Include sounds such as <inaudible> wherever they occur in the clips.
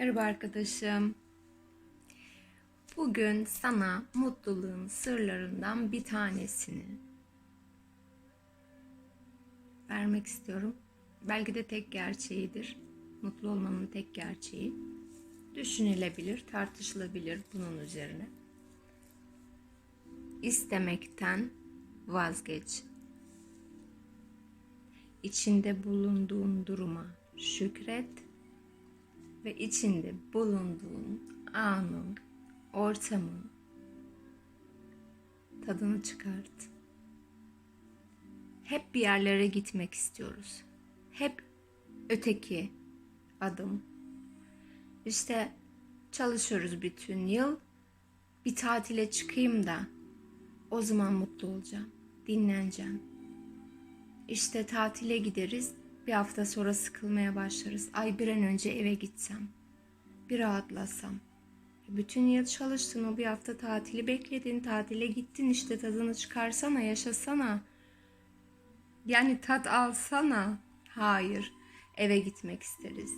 Merhaba arkadaşım. Bugün sana mutluluğun sırlarından bir tanesini vermek istiyorum. Belki de tek gerçeğidir. Mutlu olmanın tek gerçeği. Düşünülebilir, tartışılabilir bunun üzerine. İstemekten vazgeç. İçinde bulunduğun duruma şükret ve içinde bulunduğun anın, ortamın tadını çıkart. Hep bir yerlere gitmek istiyoruz. Hep öteki adım. İşte çalışıyoruz bütün yıl. Bir tatile çıkayım da o zaman mutlu olacağım. Dinleneceğim. İşte tatile gideriz. Bir hafta sonra sıkılmaya başlarız. Ay bir an önce eve gitsem. Bir rahatlasam. Bütün yıl çalıştın o bir hafta tatili bekledin. Tatile gittin işte tadını çıkarsana yaşasana. Yani tat alsana. Hayır. Eve gitmek isteriz.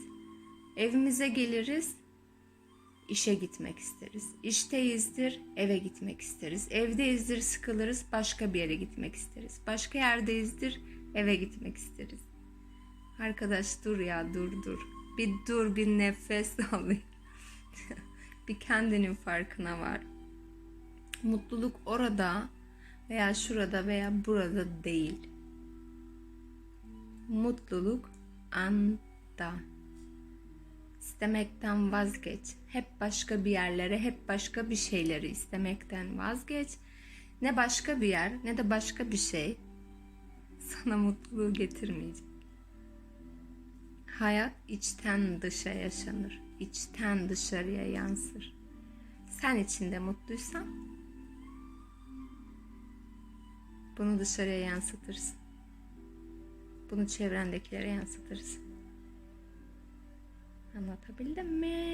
Evimize geliriz. işe gitmek isteriz. İşteyizdir, eve gitmek isteriz. Evdeyizdir, sıkılırız, başka bir yere gitmek isteriz. Başka yerdeyizdir, eve gitmek isteriz. Arkadaş dur ya dur dur. Bir dur bir nefes <laughs> al. bir kendinin farkına var. Mutluluk orada veya şurada veya burada değil. Mutluluk anda. İstemekten vazgeç. Hep başka bir yerlere, hep başka bir şeyleri istemekten vazgeç. Ne başka bir yer ne de başka bir şey sana mutluluğu getirmeyecek. Hayat içten dışa yaşanır. içten dışarıya yansır. Sen içinde mutluysan bunu dışarıya yansıtırsın. Bunu çevrendekilere yansıtırsın. Anlatabildim mi?